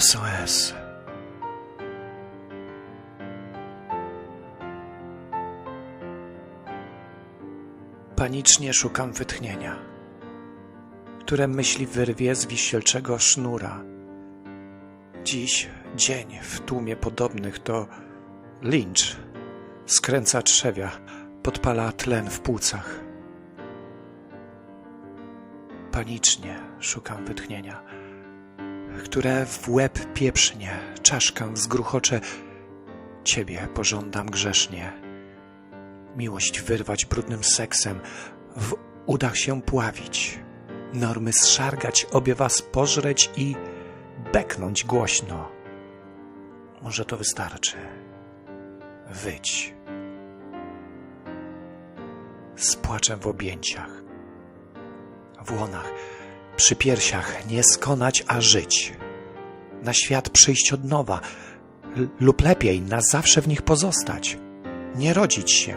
SOS. Panicznie szukam wytchnienia, które myśli wyrwie z wisielczego sznura. Dziś dzień w tłumie podobnych to lincz. Skręca trzewia, podpala tlen w płucach. Panicznie szukam wytchnienia, które w łeb pieprznie, czaszkę zgruchocze. Ciebie pożądam grzesznie. Miłość wyrwać brudnym seksem, w udach się pławić, normy zszargać, obie was pożreć i beknąć głośno. Może to wystarczy. Wyć. Z płaczem w objęciach, w łonach, przy piersiach nie skonać, a żyć. Na świat przyjść od nowa, lub lepiej na zawsze w nich pozostać. Nie rodzić się.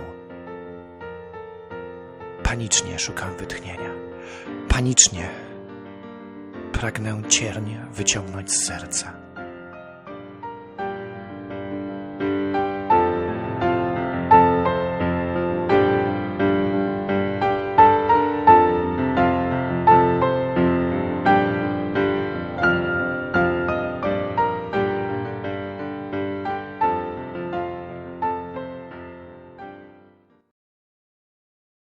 Panicznie szukam wytchnienia. Panicznie pragnę ciernie wyciągnąć z serca.